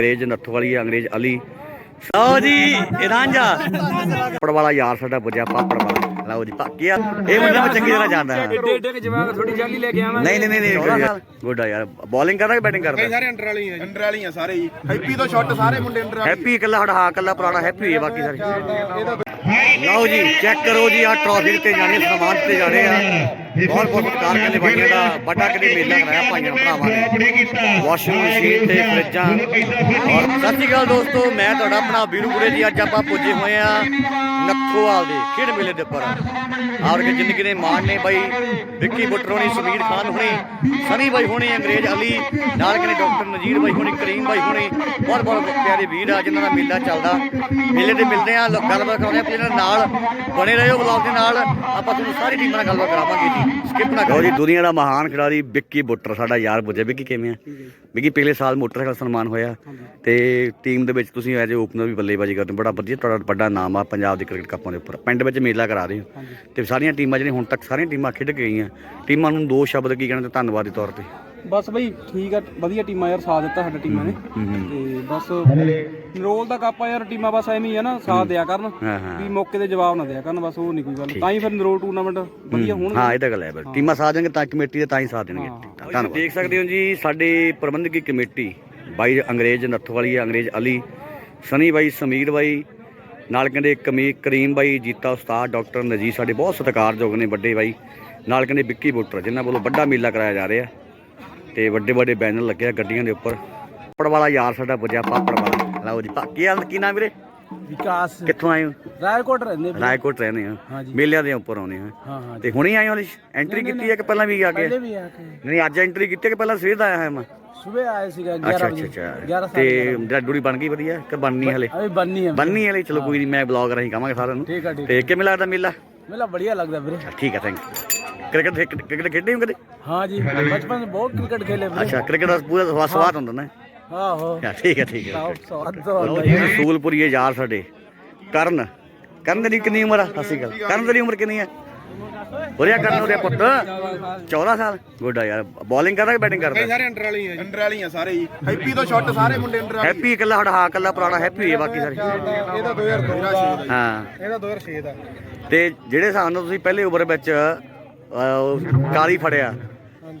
ਅੰਗਰੇਜ਼ ਨੱਥ ਵਾਲੀ ਹੈ ਅੰਗਰੇਜ਼ ਅਲੀ। ਲਓ ਜੀ ਇਹ ਰਾਂਝਾ। ਪਾਪੜ ਵਾਲਾ ਯਾਰ ਸਾਡਾ ਪੁੱਜਿਆ ਪਾਪੜ ਵਾਲਾ। ਲਓ ਜੀ ਪਾਕਿਆ ਇਹ ਮੁੰਡਾ ਮੈਂ ਚੰਗੀ ਤਰ੍ਹਾਂ ਜਾਣਦਾ। ਹਾਂ ਏਡੇ ਏਡੇ ਕੇ ਜਵਾਬ ਥੋੜੀ ਜਾਲੀ ਲੈ ਕੇ ਆਵਾਂ ਨਹੀਂ ਨਹੀਂ ਨਹੀਂ ਨਹੀਂ ਗੁੱਡ ਆ ਯਾਰ। ਬੋਲਿੰਗ ਕਰਦਾ ਕਿ ਬੈਟਿੰਗ ਕਰਦਾ? ਸਾਰੇ ਅੰਡਰ ਵਾਲੀ ਆ ਅੰਡਰ ਵਾਲੀ ਆ ਸਾਰੇ ਜੀ ਹੈਪੀ ਤੋਂ ਸ਼ਾਟ ਸਾਰੇ ਮੁੰਡੇ ਅੰਡਰ ਹੈਪੀ ਇਕੱਲਾ ਸਾਡਾ ਹਾਂ ਇਕੱਲਾ ਪੁਰਾਣਾ ਹੈਪੀ ਹੈ ਬਾਕੀ ਸਾਰੇ। ਲਓ ਜੀ ਚੈੱਕ ਕਰੋ ਜੀ ਆ ਟਰਾਫੀ ਤੇ ਜਾਣੇ ਸਨਮਾਨ ਤੇ ਜਾਣੇ ਆ। ਬਹੁਤ ਬਹੁਤ ਸਤਿਕਾਰ ਕਰਦੇ ਭਾਈਆਂ ਦਾ। ਵੱਡਾ ਕਿਤੇ ਮੇਲਾ ਕਰਾਇਆ ਭਾਈਆਂ ਭਰਾਵਾਂ ਨੇ। ਵਾਸ਼ਿੰਗ ਮਸ਼ੀਨ ਤੇ ਫਰਿੱਜਾਂ। ਔਰ ਸਤਿ ਸ਼੍ਰੀ ਅਕਾਲ ਦੋਸਤੋ ਮੈਂ ਤੁਹਾਡਾ ਆਪਣਾ ਵੀਰੂ ਗੁਰੇ ਜੀ। ਅੱਜ ਆਪਾਂ ਪੁੱਜੇ ਹੋਏ ਆ ਨੱਥੋਵਾਲ ਦੇ ਖੇਡ ਮੇਲੇ ਦੇ ਉੱਪਰ। ਔਰ ਕਿ ਜ਼ਿੰਦਗੀ ਦੇ ਮਾਣ ਨੇ ਬਾਈ ਵਿੱਕੀ ਬੁੱਟਰ ਹੋਣੀ ਸਮੀਰ ਖਾਨ ਹੋਣੀ ਸਨੀ ਬਾਈ ਹੋਣੀ ਅੰਗਰੇਜ਼ ਅਲੀ ਨਾਲ ਕਿਨੇ ਡਾਕਟਰ ਨਜੀਰ ਬਾਈ ਹੋਣੀ ਕਰੀਮ ਬਾਈ ਹੋਣੀ ਬਹੁਤ ਬਹੁਤ ਪਿਆਰੇ ਵੀਰ ਆ ਜਿਨ੍ਹਾਂ ਦਾ ਮੇਲਾ ਚੱਲਦਾ। ਮੇਲੇ ਤੇ ਮਿਲਦੇ ਆ ਗੱਲਬਾਤ ਕਰਾਉਂਦੇ ਆ ਆਪਣੇ ਨਾਲ ਬਣੇ ਰਹੋ ਵਲੌਗ ਦੇ ਨਾਲ। ਆਪਾਂ ਤੁਹਾਨੂੰ ਸਾਰੀ ਟੀਮਾਂ ਨਾਲ ਗੱਲਬਾਤ ਕਰਾਵਾਂਗੇ ਜੀ। ਸਕਿਪ ਨਾ ਕਰੋ ਜੀ ਦੁਨੀਆ ਦਾ ਮਹਾਨ ਖਿਡਾਰੀ ਵਿੱਕੀ ਬੁੱਟਰ ਸਾਡਾ ਯਾਰ ਪੁੱਜੇ ਵਿੱਕੀ ਕਿਵੇਂ ਆ? ਵਿੱਕੀ ਪਿਛਲੇ ਸਾਲ ਮੋਟਰਸਾਈਕਲ ਸਨਮਾਨ ਹੋਇਆ। ਤੇ ਟੀਮ ਦੇ ਵਿੱਚ ਤੁਸੀਂ ਐਜ ਓਪਨਰ ਵੀ ਬੱਲੇਬਾਜ਼ੀ ਕਰਦੇ ਹੋ। ਬੜਾ ਵਧੀਆ ਤੁਹਾਡਾ ਵੱਡਾ ਨਾਮ ਆ ਪੰਜਾਬ ਦੇ ਕ੍ਰਿਕਟ ਕੱਪਾਂ ਦੇ ਉੱਪਰ। ਪਿੰਡ ਵਿੱਚ ਮੇਲਾ ਕਰਾ ਰਹੇ ਹੋ ਤੇ ਸਾਰੀਆਂ ਟੀਮਾਂ ਜਿਹੜੀਆਂ ਹੁਣ ਤੱਕ ਸਾਰੀਆਂ ਟੀਮਾਂ ਖੇਡ ਕੇ ਗਈਆਂ। ਟੀਮਾਂ ਨੂੰ ਦੋ ਸ਼ਬਦ ਕੀ ਕਹਿਣਾ ਤੇ ਧੰਨਵਾਦ ਦੇ ਤੌਰ ਤੇ। ਬਸ ਬਈ ਠੀਕ ਆ ਵਧੀਆ ਟੀਮਾਂ ਯਾਰ ਸਾਥ ਦਿੱਤਾ ਸਾਡੀ ਟੀਮਾਂ ਨੇ। ਤੇ ਬਸ ਰੋਲ ਦਾ ਕਾਪਾ ਯਾਰ ਟੀਮਾਂ ਬਸ ਐਵੇਂ ਹੀ ਆ ਨਾ ਸਾਥ ਦਿਆ ਕਰਨ। ਵੀ ਮੌਕੇ ਤੇ ਜਵਾਬ ਨਾ ਦਿਆ ਕਰਨ ਬਸ ਉਹ ਨਹੀਂ ਕੋਈ ਗੱਲ। ਤਾਂ ਹੀ ਫਿਰ ਨਰੋਲ ਟੂਰਨਾਮੈਂਟ ਵਧੀਆ ਹੋਣਗੇ। ਹਾਂ ਇਹ ਤਾਂ ਗੱਲ ਹੈ ਬਈ। ਟੀਮਾਂ ਸਾਥ ਦੇਣਗੇ ਤਾਂ ਕਮੇਟੀ ਦੇ ਤਾਂ ਹੀ ਸਾਥ ਦੇਣਗੇ ਧੰਨਵਾਦ। ਦੇਖ ਸਕਦੇ ਹੋ ਜੀ ਸਾਡੇ ਪ੍ਰਬੰਧਕੀ ਕਮੇਟੀ ਬਾਈ ਅੰਗਰੇਜ਼ ਨੱਥ ਵਾਲੀ ਹੈ ਅੰਗਰੇਜ਼ ਅਲੀ ਸਨੀ ਬਾਈ ਸਮੀਰ ਬਾਈ ਨਾਲ ਕਹਿੰਦੇ ਕਮੀ ਕਰੀਮ ਬਾਈ ਜੀਤਾ ਉਸਤਾਦ ਡਾਕਟਰ ਨਜੀਰ ਸਾਡੇ ਬਹੁਤ ਸਤਿਕਾਰਯੋਗ ਨੇ ਵੱਡੇ ਬਾਈ। ਨਾਲ ਕਹਿੰਦੇ ਵਿੱਕੀ ਬੋਟਰ, ਜਿਨ੍ਹਾਂ ਵੱਲੋਂ ਵੱਡਾ ਮੇਲਾ ਕਰਾਇਆ ਜਾ ਰਿਹਾ। ਤੇ ਵੱਡੇ ਵੱਡੇ ਬੈਨਰ ਲੱਗਿਆ ਗੱਡੀਆਂ ਦੇ ਉੱਪਰ। ਪਾਪੜ ਵਾਲਾ ਯਾਰ ਸਾਡਾ ਪੁੱਜਿਆ, ਪਾਪੜ ਵਾਲਾ। ਲਓ ਜੀ ਕੀ ਹਾਲ ਕੀ ਨਾਮ ਵੀਰੇ? ਵਿਕਾਸ। ਕਿੱਥੋਂ ਆਏ ਹੋ? ਰਾਏਕੋਟ ਰਹਿੰਦੇ ਵੀ। ਰਾਏਕੋਟ ਰਹਿੰਦੇ ਆ ਮੇਲਿਆਂ ਦੇ ਉੱਪਰ ਆਉਂਦੇ ਆ ਤੇ ਹੁਣੇ ਆਏ ਹੋ ਐਂਟਰੀ ਕੀਤੀ ਹੈ ਕਿ ਪਹਿਲਾਂ ਵੀ ਆ ਕੇ? ਪਹਿਲੇ ਵੀ ਆ ਕੇ। ਨਹੀਂ ਅੱਜ ਐਂਟਰੀ ਕੀਤੀ ਹੈ ਕਿ ਪਹਿਲਾਂ ਸਵੇਰ ਦਾ ਆਇਆ ਹੋਇਆ ਮੈਂ? ਸਵੇਰ ਆਏ ਸੀਗਾ 11 ਅੱਛਾ ਅੱਛਾ। ਅੱਛਾ ਤੇ ਤੇ ਡੱਡੂੜੀ ਬਣ ਗਈ ਵਧੀਆ? ਕਿ ਬਣਨੀ ਹਲੇ? ਅਭੀ ਬੰਨੀ ਹੈ। ਬਣਨੀ ਹਲੇ? ਚਲੋ ਕੋਈ ਨਹੀਂ ਮੈਂ ਬਲੌਗ ਰਾਹੀਂ ਕਹਾਂਗਾ ਸਾਰਿਆਂ ਨੂੰ। ਠੀਕ ਹੈ ਠੀਕ ਤੇ ਕਿਵੇਂ ਲੱਗਦਾ ਮੇਲਾ? ਮੇਲਾ ਬੜੀਆ ਲੱਗਦਾ ਵੀਰੇ। ਠੀਕ ਹੈ ਥੈਂਕ ਯੂ ਕ੍ਰਿਕਟ ਕ੍ਰਿਕਟ ਖੇਡਦੇ ਹੋ ਕਦੇ? ਹਾਂ ਜੀ ਬਚਪਨ ਚ ਬਹੁਤ ਕ੍ਰਿਕਟ ਖੇਲੇ ਵੀਰੇ। ਅੱਛਾ ਕ੍ਰਿਕਟ ਦਾ ਪੂਰਾ ਸਵਾਦ ਹੁੰਦਾ ਨਾ। ਆਹੋ। ਅੱਛਾ, ਠੀਕ ਹੈ ਠੀਕ ਹੈ ਸਵਾਦ ਤੋਂ ਲਓ ਜੀ ਰਸੂਲਪੁਰੀਏ ਯਾਰ ਸਾਡੇ। ਕਰਨ। ਕਰਨ ਦੀ ਕਿੰਨੀ ਉਮਰ ਆ? ਸਤਿ ਸ਼੍ਰੀ ਅਕਾਲ। ਕਰਨ ਦੀ ਉਮਰ ਕਿੰਨੀ ਹੈ? ਹੋਰਿਆ ਕਰਨ ਉਹਦੇ ਪੁੱਤ। 14 ਸਾਲ। ਗੁੱਡ ਆ ਯਾਰ। ਬੋਲਿੰਗ ਕਰਦਾ ਕਿ ਬੈਟਿੰਗ ਕਰਦਾ? ਸਾਰੇ ਅੰਡਰ ਵਾਲੀ ਆ ਅੰਡਰ ਵਾਲੀ ਆ ਸਾਰੇ ਜੀ ਹੈਪੀ ਤੋਂ ਸ਼ਾਟ ਸਾਰੇ ਮੁੰਡੇ ਅੰਡਰ ਵਾਲੀ। ਹੈਪੀ ਇਕੱਲਾ ਸਾਡਾ ਹਾਂ ਇਕੱਲਾ ਪੁਰਾਣਾ ਹੈਪੀ ਹੈ ਬਾਕੀ ਸਾਰੇ। ਇਹਦਾ 2002 ਦਾ ਹਾਂ। ਇਹਦਾ 2006 ਦਾ। ਤੇ ਜਿਹੜੇ ਨਾਲ ਤੁਸੀਂ ਪਹਿਲੇ ਓਵਰ ਵਿੱਚ ਕਾਲੀ ਫੜਿਆ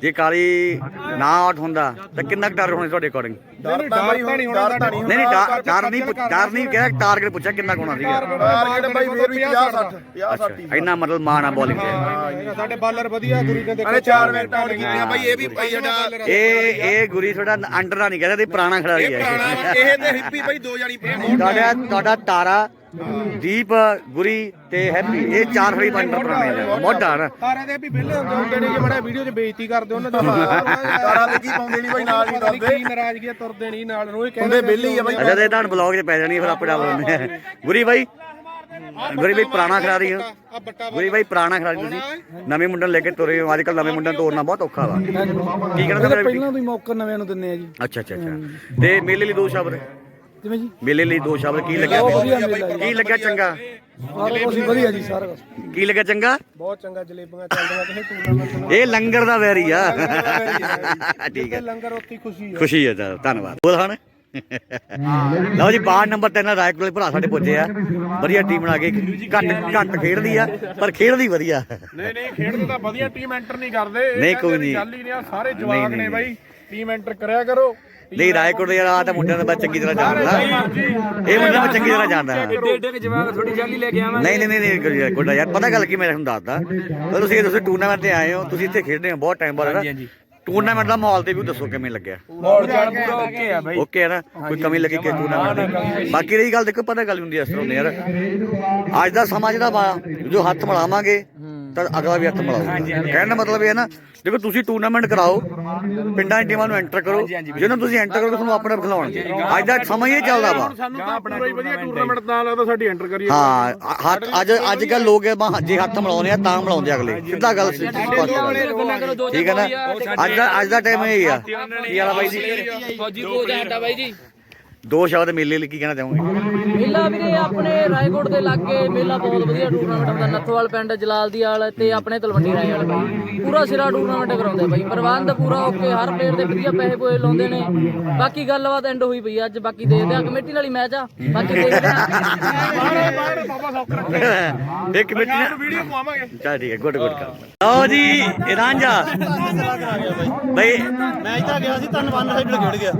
ਜੇ ਕਾਲੀ ਨਾ ਆਊਟ ਹੁੰਦਾ ਤਾਂ ਕਿੰਨਾ ਡਰ ਹੋਣਾ ਤੁਹਾਡੇ ਅਕੋਰਡਿੰਗ ਡਰ ਤਾਂ ਨਹੀਂ ਹੋਣਾ ਡਰ ਨਹੀਂ ਨਹੀਂ ਨਹੀਂ ਡਰ- ਡਰ ਨਹੀਂ ਡਰ ਕਿਹਾ ਟਾਰਗੇਟ ਪੁੱਛਿਆ ਕਿੰਨਾ ਕੋਣਾ ਸੀਗਾ। ਟਾਰਗੇਟ ਬਾਈ ਫੇਰ ਵੀ 50 60 50 60 ਅੱਛਾ ਇੰਨਾ ਮਤਲਬ ਮਾਣ ਆ ਬੋਲਿੰਗ ਤੇ। ਸਾਡੇ ਬਾਲਰ ਵਧੀਆ ਗੁਰੀ ਨੇ ਦੇਖੋ ਅਰੇ ਚਾਰ ਵਿਕਟ ਆਊਟ ਕੀਤੀਆਂ ਬਾਈ ਇਹ ਵੀ ਭਾਈ ਸਾਡਾ ਇਹ ਇਹ ਗੁਰੀ ਥੋੜਾ ਅੰਡਰ ਦਾ ਨਹੀਂ ਕਹਿੰਦਾ ਤੇ ਪੁਰਾਣਾ ਖਿਡਾਰੀ ਹੈ ਪੁਰਾਣਾ ਇਹ ਤੇ ਹਿੱਪੀ ਬਾਈ ਦੋ ਜਾਣੀ ਤੁਹਾਡਾ ਤੁਹਾਡਾ ਤਾਰਾ ਦੀਪ ਗੁਰੀ ਤੇ ਹੈਪੀ ਇਹ ਚਾਰ ਖੜੀ ਅੰਡਰ ਪੁਰਾਣੇ ਨੇ ਮੋਢਾ ਨਾ। ਤਾਰੇ ਦੇ ਵੀ ਵਿਹਲੇ ਹੁੰਦੇ ਹੁੰਦੇ ਨੇ ਕਿ ਬੜਾ ਵੀਡੀਓ 'ਚ ਬੇਇੱਜ਼ਤੀ ਕਰਦੇ ਉਹਨਾਂ ਦੀ ਤਾਰਾ ਕੀ ਪਾਉਂਦੇ ਨਹੀਂ ਬਾਈ ਨਾਲ ਨਹੀਂ ਕਰਦੇ ਕੀ ਨਾਰਾਜ਼ਗੀ ਤੁਰਦੇ ਨਹੀਂ ਨਾਲ ਰੋਜ਼ ਕਹਿੰਦੇ ਵਿਹਲੇ ਹੀ ਆ ਬਾਈ। ਅੱਛਾ ਤੇ ਤੁਹਾਨੂੰ ਬਲੌਗ 'ਚ ਪੈ ਜਾਣੀ ਫਿਰ ਆਪਣੇ ਆਪ ਨੂੰ ਗੁਰੀ ਬਾਈ ਗੁਰੀ ਬਾਈ ਪੁਰਾਣਾ ਖਿਡਾਰੀ ਹੋ ਆ। ਬੱਟਾ ਗੁਰੀ ਬਾਈ ਪੁਰਾਣਾ ਖਿਡਾਰੀ ਤੁਸੀਂ। ਨਵੇਂ ਮੁੰਡੇ ਨੂੰ ਲੈ ਕੇ ਤੁਰੇ ਹੋ ਅੱਜ ਕੱਲ ਨਵੇਂ ਮੁੰਡਿਆਂ ਨੂੰ ਤੋੜਨਾ ਬਹੁਤ ਔਖਾ ਵਾ। ਕੀ ਕਹਿਣਾ ਤੁਹਾਡਾ ਪਹਿਲਾਂ ਤੋਂ ਹੀ ਮੌਕਾ ਨਵਿਆਂ ਨੂੰ ਦਿੰਨੇ ਆ ਜੀ। ਅੱਛਾ ਅੱਛਾ ਅੱਛਾ। ਤੇ ਮੇਲੇ ਲਈ ਦੋ ਸ਼ਬਦ ਕਿਵੇਂ ਜੀ? ਮੇਲੇ ਲਈ ਦੋ ਸ਼ਬਦ ਕੀ ਲੱਗਿਆ ਵਧੀਆ ਮੇਲਾ ਕੀ ਲੱਗਿਆ ਚੰਗਾ? ਸਾਰਾ ਕੁਝ ਵਧੀਆ ਜੀ ਸਾਰਾ ਕੁਝ ਕੀ ਲੱਗਿਆ ਚੰਗਾ? ਬਹੁਤ ਚੰਗਾ ਜਲੇਬੀਆਂ ਚੱਲਦੀਆਂ ਕਿਸੇ ਟੂਰਨਾਮੈਂਟ ਇਹ ਲੰਗਰ ਦਾ ਵੈਰੀ ਆ। ਠੀਕ ਹੈ ਲੰਗਰ ਉੱਥੇ ਹੀ ਖੁਸ਼ੀ ਆ। ਖੁਸ਼ੀ ਹੈ ਤਾਂ ਧੰਨਵਾਦ। ਬੋਲ ਹਣ। ਲਓ ਜੀ ਬਾਰ ਨੰਬਰ 3 ਰਾਇਕ ਕੋਲੇ ਭਰਾ ਸਾਡੇ ਪੁੱਜੇ ਆ। ਵਧੀਆ ਟੀਮ ਬਣਾ ਕੇ ਘੱਟ ਘੱਟ ਖੇਡਦੀ ਆ ਪਰ ਖੇਡਦੀ ਵਧੀਆ। ਨਹੀਂ ਨਹੀਂ ਖੇਡਦੇ ਤਾਂ ਵਧੀਆ ਟੀਮ ਐਂਟਰ ਨਹੀਂ ਕਰਦੇ। ਨਹੀਂ, ਕੋਈ ਨਹੀਂ। ਗੱਲ ਹੀ ਨਹੀਂ ਆ ਸਾਰੇ ਨਹੀਂ, ਨੇ ਬਾਈ। ਟੀਮ ਐਂਟਰ ਕਰਿਆ ਕਰੋ। ਨਹੀਂ ਰਾਇਕੋਟ ਦੇ ਯਾਰ ਆ ਤਾਂ ਮੁੰਡਿਆਂ ਦਾ ਮੈਂ ਚੰਗੀ ਤਰ੍ਹਾਂ ਜਾਣਦਾ। ਇਹ ਮੁੰਡਾ ਮੈਂ ਚੰਗੀ ਤਰ੍ਹਾਂ ਜਾਣਦਾ। ਏਡੇ ਏਡੇ ਕੇ ਜਵਾਬ ਥੋੜੀ ਜਾਲੀ ਲੈ ਕੇ ਆਵਾਂ ਨਹੀਂ ਨਹੀਂ ਨਹੀਂ ਨਹੀਂ ਗੁੱਡਾ ਯਾਰ ਪਤਾ ਗੱਲ ਕੀ ਮੈਂ ਤੁਹਾਨੂੰ ਦੱਸਦਾ। ਜਦੋਂ ਤੁਸੀਂ ਤੁਸੀਂ ਟੂਰਨਾਮੈਂਟ ਤੇ ਆਏ ਹੋ ਤੁਸੀਂ ਇੱਥੇ ਖੇਡਦੇ ਹੋ ਬਹੁਤ ਟਾਈਮ ਬਾਅਦ ਨਾ? ਟੂਰਨਾਮੈਂਟ ਦਾ ਮਾਹੌਲ ਤੇ ਵੀ ਦੱਸੋ ਕਿਵੇਂ ਲੱਗਿਆ? ਮਾਹੌਲ ਚਾਲ ਪੂਰਾ ਓਕੇ ਆ ਬਾਈ। ਓਕੇ ਹੈ ਨਾ? ਕੋਈ ਕਮੀ ਲੱਗੀ ਕਿ ਟੂਰਨਾਮੈਂਟ ਦੀ? ਬਾਕੀ ਰਹੀ ਗੱਲ ਦੇਖੋ ਪਤਾ ਗੱਲ ਹੁੰਦੀ ਹੈ ਇਸ ਤਰ੍ਹਾਂ ਹੁੰਦੀ ਯਾਰ। ਅੱਜ ਦਾ ਸਮਾਂ ਜਿਹੜਾ ਵਾ ਜੋ ਹੱਥ ਮਿਲਾਵਾਂਗੇ ਤਾਂ ਅਗਲਾ ਵੀ ਹੱਥ ਮਿਲਾਊਗਾ। ਕਹਿਣ ਦਾ ਮਤਲਬ ਇਹ ਹੈ ਨਾ ਦੇਖੋ ਤੁਸੀਂ ਟੂਰਨਾਮੈਂਟ ਕਰਾਓ ਪਿੰਡਾਂ ਦੀ ਟੀਮਾਂ ਨੂੰ ਐਂਟਰ ਕਰੋ ਜਿਹਨੂੰ ਤੁਸੀਂ ਐਂਟਰ ਕਰੋ ਤੁਹਾਨੂੰ ਆਪਣੇ ਆਪ ਖਿਲਾਉਣਗੇ ਅੱਜ ਦਾ ਸਮਾਂ ਹੀ ਇਹ ਚੱਲਦਾ ਵਾ। ਸਾਨੂੰ ਤਾਂ ਪੂਰਾ ਹੀ ਵਧੀਆ ਟੂਰਨਾਮੈਂਟ ਨਾਲ ਲੱਗਦਾ ਸਾਡੀ ਐਂਟਰ ਕਰੀਏ। ਹਾਂ ਅ- ਹੱਥ ਅੱਜ ਅੱਜ ਕੱਲ ਲੋਕ ਜੇ ਹੱਥ ਮਿਲਾਉਂਦੇ ਆ ਤਾਂ ਮਿਲਾਉਂਦੇ ਅਗਲੇ। ਸਿੱਧਾ ਗੱਲ। ਠੀਕ ਹੈ ਨਾ? ਅੱਜ ਦਾ ਅੱਜ ਦਾ ਟਾਈਮ ਇਹ ਹੀ ਆ। ਕੀ ਆ ਬਾਈ ਜੀ? ਫੌਜੀ ਕੋਚ ਸਾਡਾ ਬਾਈ ਜੀ। ਦੋ ਸ਼ਬਦ ਮੇਲੇ ਲਈ ਕੀ ਕਹਿਣਾ ਚਾਹੋਗੇ? ਮੇਲਾ ਵੀਰੇ ਆਪਣੇ ਰਾਏਕੋਟ ਦੇ ਲਾਗੇ ਮੇਲਾ ਬਹੁਤ ਵਧੀਆ ਟੂਰਨਾਮੈਂਟ ਹੁੰਦਾ। ਨੱਥੋਵਾਲ ਪਿੰਡ ਜਲਾਲ ਦੀ ਵਾਲ ਤੇ ਆਪਣੇ ਤਲਵੰਡੀ ਰਾਏ ਵਾਲ ਬਾਈ। ਪੂਰਾ ਸਿਰਾ ਟੂਰਨਾਮੈਂਟ ਕਰਾਉਂਦੇ ਬਾਈ। ਪ੍ਰਬੰਧ ਪੂਰਾ ਓਕੇ ਹਰ ਪਲੇਅਰ ਦੇ ਵਧੀਆ ਪੈਸੇ ਪੋਏ ਲਾਉਂਦੇ ਨੇ। ਬਾਕੀ ਗੱਲਬਾਤ ਐਂਡ ਹੋਈ ਪਈ ਆ, ਅੱਜ ਬਾਕੀ ਦੇਖਦੇ ਆ। ਕਮੇਟੀ ਨਾਲ ਹੀ ਮੈਚ ਆ। ਬਾਕੀ ਦੇਖਦੇ ਆ। ਇਹ ਕਮੇਟੀ ਨਾ ਵੀਡੀਓ ਪਵਾਵਾਂਗੇ। ਚੱਲ ਠੀਕ ਹੈ ਗੁੱਡ ਗੁੱਡ ਕਰ ਲਓ ਜੀ ਰਾਂਝਾ। ਬਈ ਮੈਚ ਤਾਂ ਗਿਆ ਸੀ ਵਨ ਸਾਈਡ ਖੇਡ ਗਿਆ।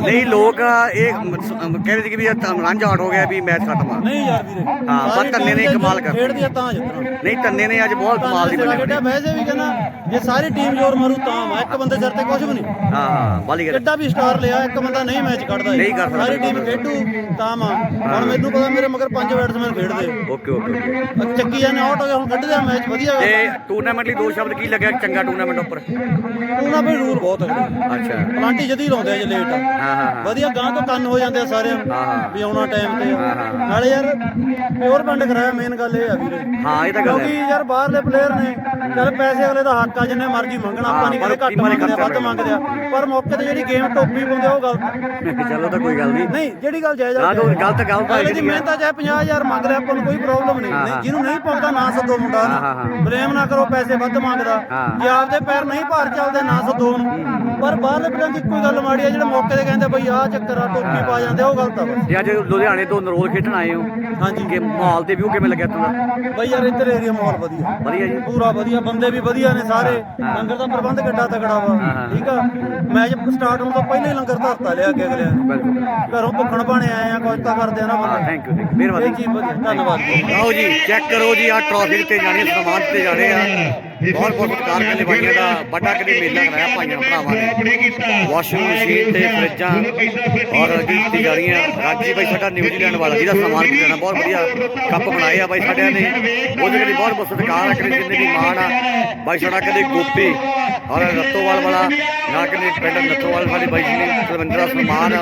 ਨਹੀਂ ਲੋਕ ਇਹ ਮ- ਕਹਿੰਦੇ ਸੀ ਕਿ ਵੀ ਰਾਂਝਾ ਆਊਟ ਹੋ ਗਿਆ ਵੀ ਮੈਚ ਖਤਮ ਆ। ਨਹੀਂ ਯਾਰ ਵੀਰੇ। ਹਾਂ, ਪਰ ਧੰਨੇ ਨੇ ਕਮਾਲ ਕਰ- ਖੇਡਦੀ ਆ ਤਾਂ ਜਿੱਤਣਾ ਨਹੀਂ ਤੰਨੇ ਨੇ ਅੱਜ ਬਹੁਤ ਕਮਾਲ ਦੀ ਬਣੀ ਖੇਡਿਆ ਵੈਸੇ ਵੀ ਕਹਿੰਦਾ ਜੇ ਸਾਰੀ ਟੀਮ ਜ਼ੋਰ ਮਾਰੂ ਤਾਂ ਇੱਕ ਬੰਦੇ ਸਿਰ ਤੇ ਕੁਝ ਵੀ ਨਹੀਂ। ਹਾਂ ਬਾਲੀ ਗੱਲ। ਕਿੱਡਾ ਵੀ ਸਟਾਰ ਲਿਆ ਇੱਕ ਬੰਦਾ ਨਹੀਂ ਮੈਚ ਕੱਢਦਾ। ਨਹੀਂ ਕਰ ਸਕਦਾ। ਸਾਰੀ ਟੀਮ ਖੇਡੂ ਤਾਂ ਵਾ। ਹੁਣ ਮੈਨੂੰ ਪਤਾ ਮੇਰੇ ਮਗਰ ਪੰਜ ਬੈਟਸਮੈਨ ਖੇਡਦੇ। ਓਕੇ ਓਕੇ ਆ। ਚੱਕੀ ਜਾਂਦੇ ਆਊਟ ਹੋ ਗਏ ਹੁਣ ਕੱਢਦੇ ਆ ਮੈਚ ਵਧੀਆ ਤੇ ਟੂਰਨਾਮੈਂਟ ਲਈ ਦੋ ਸ਼ਬਦ ਕੀ ਲੱਗਿਆ ਚੰਗਾ ਟੂਰਨਾਮੈਂਟ ਉੱਪਰ? ਵੀ ਰੂਲ ਬਹੁਤ ਹੈ। ਅੱਛਾ। ਪਲਾਂਟੀ ਜਦੀ ਲਾਉਂਦੇ ਆ ਜੇ ਲੇਟ ਹਾਂ ਹਾਂ। ਵਧੀਆ ਗਾਂ ਤੋਂ ਕੰਨ ਹੋ ਜਾਂਦੇ ਆ ਸਾਰਿਆਂ ਨੂੰ। ਵੀ ਆਉਣਾ ਟਾਈਮ ਤੇ। ਨਾਲੇ ਯਾਰ ਪਿਓਰ ਪਿੰਡ ਕਰਾਇਆ ਮੇਨ ਗੱਲ ਇਹ ਆ ਵੀਰੇ ਹਾਂ ਇਹ ਤਾਂ ਗੱਲ ਕਿਉਂਕਿ ਹੈ ਯਾਰ ਬਾਹਰਲੇ ਪਲੇਅਰ ਨੇ ਚੱਲ ਪੈਸੇ ਅਗਲੇ ਦਾ ਹੱਕ ਆ ਜਿੰਨੇ ਮਰਜ਼ੀ ਮੰਗਣਾ ਆਪਾਂ ਨਹੀਂ ਪਰ ਘੱਟ ਨੇ ਮੰਗਦੇ ਆ, ਵੱਧ ਮੰਗਦੇ ਆ। ਪਰ ਮੌਕੇ ਤੇ ਜਿਹੜੀ ਗੇਮ ਟੋਪੀ ਪਾਉਂਦੇ ਉਹ ਗਲਤ ਚਲੋ ਤਾਂ ਕੋਈ ਗੱਲ ਨਹੀਂ। ਨਹੀਂ ਜਿਹੜੀ ਗੱਲ ਜਾਇਜ਼ ਆ ਤਾਂ ਗਲਤ ਗੱਲ ਹੈਗੀ ਆ। ਮਿਹਨਤ ਆ ਚਾਹੇ 50000 ਮੰਗ ਲਿਆ ਆਪਾਂ ਨੂੰ ਕੋਈ ਪ੍ਰੋਬਲਮ ਨਹੀਂ। ਜਿਹਨੂੰ ਨਹੀਂ ਪਾਉਂਦਾ ਨਾ ਸੱਦੋ ਮੁੰਡਾ। ਬਲੇਮ ਨਾ। ਕਰੋ ਪੈਸੇ ਵੱਧ ਮੰਗਦਾ। ਜੇ ਆਪਦੇ ਪੈਰ ਨਹੀਂ ਭਾਰ ਚੱਲਦੇ ਨਾ ਸੱਦੋ ਉਹਨੂੰ। ਪਰ ਬਾਹਰਲੇ ਪਲੇਅਰ ਦੀ ਹੀ ਗੱਲ ਮਾੜੀ ਆ ਜਿਹੜੇ ਮੌਕੇ ਤੇ ਕਹਿੰਦੇ ਬਈ ਆਹ ਚੱਕਰ ਆ ਟੋਪੀ ਪਾ ਜਾਂਦੇ ਉਹ ਗਲਤ ਆ। ਤੇ ਅੱਜ ਲੁਧਿਆਣੇ ਤੋਂ ਨਰੋਲ ਖੇਡਣ ਆਏ ਹੋ ਹਾਂਜੀ। ਕਿ ਮਾਹੌਲ ਤੇ ਵਿਊ ਕਿਵੇਂ ਲੱਗਿਆ ਤੁਹਾਨੂੰ ਬਈ ਯਾਰ ਇੱਧਰ ਏਰੀਆ ਮਾਹੌਲ ਵਧੀਆ। ਵਧੀਆ ਜੀ। ਪੂਰਾ ਵਧੀਆ। ਬੰਦੇ ਵੀ ਵਧੀਆ ਨੇ ਸਾਰੇ। ਲੰਗਰ ਦਾ ਪ੍ਰਬੰਧ ਕਿੱਡਾ ਤਕੜਾ ਵਾ। ਠੀਕ ਆ? ਮੈਚ ਸਟਾਰਟ ਹੋਣ ਤੋਂ ਪਹਿਲਾਂ ਹੀ ਲੰਗਰ ਧਰਤਾ ਲਿਆ ਕੇ ਬਿਲਕੁਲ। ਘਰੋਂ ਭੁੱਖਣ ਭਾਣੇ ਆਏ ਆ ਕੁਝ ਤਾਂ ਕਰਦੇ ਆ ਨਾ ਬੰਦੇ। ਥੈਂਕ ਯੂ ਮਿਹਰਬਾਨੀ। ਵਧੀਆ। ਧੰਨਵਾਦ। ਜੀ ਲਓ ਜੀ ਚੈੱਕ ਕਰੋ ਜੀ ਆ ਟਰਾਫੀ ਤੇ ਜਾਣੀ ਸਨਮਾਨ ਤੇ ਜਾ ਰਹੇ ਆ। ਬਹੁਤ ਬਹੁਤ ਸਤਿਕਾਰ ਕਰਦੇ ਭਾਈਆਂ ਦਾ ਵੱਡਾ ਕਿਤੇ ਮੇਲਾ ਕਰਾਇਆ ਭਾਈਆਂ ਭਰਾਵਾਂ ਨੇ। ਵਾਸ਼ਿੰਗ ਮਸ਼ੀਨ ਤੇ ਫਰਿੱਜਾਂ ਔਰ ਦਿੱਤੀ ਜਾ ਰਹੀਆਂ ਰਾਜੀ ਭਾਈ ਸਾਡਾ ਨਿਊਜ਼ੀਲੈਂਡ ਵਾਲਾ ਜਿਹਦਾ ਸਨਮਾਨ ਕੀਤਾ ਜਾਣਾ ਬਹੁਤ ਵਧੀਆ ਕੱਪ ਬਣਾਏ ਆ ਬਾਈ ਸਾਡਿਆਂ ਨੇ। ਉਹਦੇ ਲਈ ਬਹੁਤ ਬਹੁਤ ਸਤਿਕਾਰ ਆ ਕਦੇ ਜਿੰਨੇ ਵੀ ਮਾਣ ਆ। ਬਾਈ ਸਾਡਾ ਕਦੇ ਗੋਪੀ ਔਰ ਰੱਤੋਵਾਲ ਵਾਲਾ ਨਾ ਕਦੇ ਪਿੰਡ ਨੱਥੋਵਾਲ ਵਾਲੇ ਬਾਈ ਜੀ ਨੇ ਸਨਮਾਨ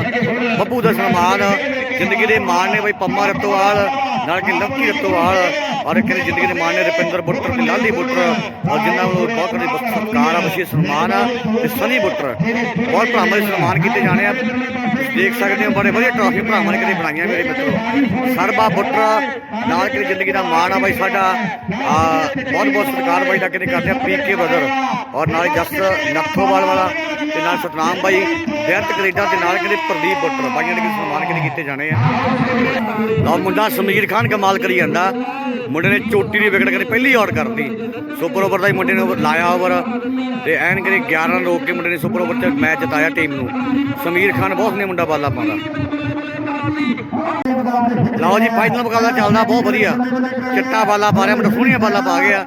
ਬੱਬੂ ਦਾ ਸਨਮਾਨ ਜ਼ਿੰਦਗੀ ਦੇ ਮਾਣ ਨੇ ਬਾਈ ਪੰਮਾ ਰੱਤੋਵਾਲ। ਨਾਲ ਕਿ ਲੱਕੀ ਰੱਤੋਵਾਲ ਔਰ ਇੱਕ ਜ਼ਿੰਦਗੀ ਦੇ ਮਾਣ ਨੇ ਰੁਪਿੰਦਰ ਬੁੱਟਰ, ਤੇ ਲਾਲੀ ਬੁੱਟਰ, ਔਰ ਜਿਨ੍ਹਾਂ ਨੂੰ ਬਹੁਤ ਬੜੇ ਸਤਿਕਾਰ ਆ ਵਿਸ਼ੇਸ਼ ਸਨਮਾਨ ਆ, ਤੇ ਸਨੀ ਬੁੱਟਰ। ਬਹੁਤ ਭਰਾਵਾਂ ਦੇ ਸਨਮਾਨ ਕੀਤੇ ਜਾਣੇ ਆ। ਦੇਖ ਸਕਦੇ ਹੋ, ਬੜੇ ਵਧੀਆ ਟਰਾਫੀ ਭਰਾਵਾਂ ਨੇ ਕਿਤੇ ਬਣਾਈਆਂ ਮੇਰੇ ਮਿੱਤਰੋ। ਸਰਬਾ ਬੁੱਟਰ ਨਾਲ ਕਿ ਜ਼ਿੰਦਗੀ ਦਾ ਮਾਣ ਆ ਬਾਈ ਸਾਡਾ। ਬਹੁਤ ਬਹੁਤ ਸਤਿਕਾਰ ਬਾਈ ਦਾ ਕਿਤੇ ਕਰਦੇ ਆ ਪੀਕੇ ਬਦਰ ਔਰ ਨਾਲ ਜਸ ਨੱਥੋਵਾਲ ਵਾਲਾ, ਤੇ ਨਾਲ ਸਤਨਾਮ ਬਾਈ। ਬੇਅੰਤ ਕੈਨੇਡਾ ਤੇ ਨਾਲ ਕਿਤੇ ਪ੍ਰਦੀਪ ਬੁੱਟਰ ਬਾਈਆਂ ਦੇ ਸਨਮਾਨ ਕਿਤੇ ਕੀਤੇ ਜਾਣੇ ਆ। ਲਓ ਮੁੰਡਾ ਸਮੀਰ ਖਾਨ ਕਮਾਲ ਕਰੀ ਜਾਂਦਾ। ਮੁੰਡੇ ਨੇ ਚੋਟੀ ਦੀ ਵਿਕਟ ਕਰੀ ਪਹਿਲੀ ਆਊਟ ਕਰਤੀ। ਸੁਪਰ ਓਵਰ ਦਾ ਹੀ ਮੁੰਡੇ ਨੇ over ਲਾਇਆ ਓਵਰ ਤੇ ਐਨ ਕਰੇ 11 ਰਨ ਰੋਕ ਕੇ ਮੁੰਡੇ ਨੇ ਸੁਪਰ ਓਵਰ ਤੇ ਮੈਚ ਜਿਤਾਇਆ ਟੀਮ ਨੂੰ। ਸਮੀਰ ਖਾਨ ਬਹੁਤ ਨੇ ਮੁੰਡਾ ਛੋਟਾ ਬਾਲਾ ਪਾਉਂਦਾ ਲਓ ਜੀ ਫਾਈਨਲ ਮੁਕਾਬਲਾ ਚੱਲਦਾ ਬਹੁਤ ਵਧੀਆ ਚਿੱਟਾ ਬਾਲਾ ਪਾ ਰਿਹਾ ਮੈਨੂੰ ਸੋਹਣੀਆਂ ਬਾਲਾ ਪਾ ਗਿਆ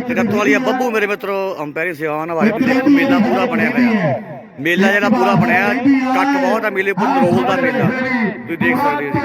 ਤੇ ਗੱਤੋਂ ਵਾਲੀ ਬੱਬੂ ਮੇਰੇ ਮਿੱਤਰੋ ਅੰਪੈਰੀ ਸਿਆਨ ਵਾਲੇ ਮੇਲਾ ਪੂਰਾ ਬਣਿਆ ਪਿਆ ਮੇਲਾ ਜਿਹੜਾ ਪੂਰਾ ਬਣਿਆ ਕੱਟ ਬਹੁਤ ਆ ਮੇਲੇ ਪੰਡਰੋਲ ਦਾ ਮੇਲਾ ਤੁਸੀਂ ਦੇਖ ਸਕਦੇ ਹੋ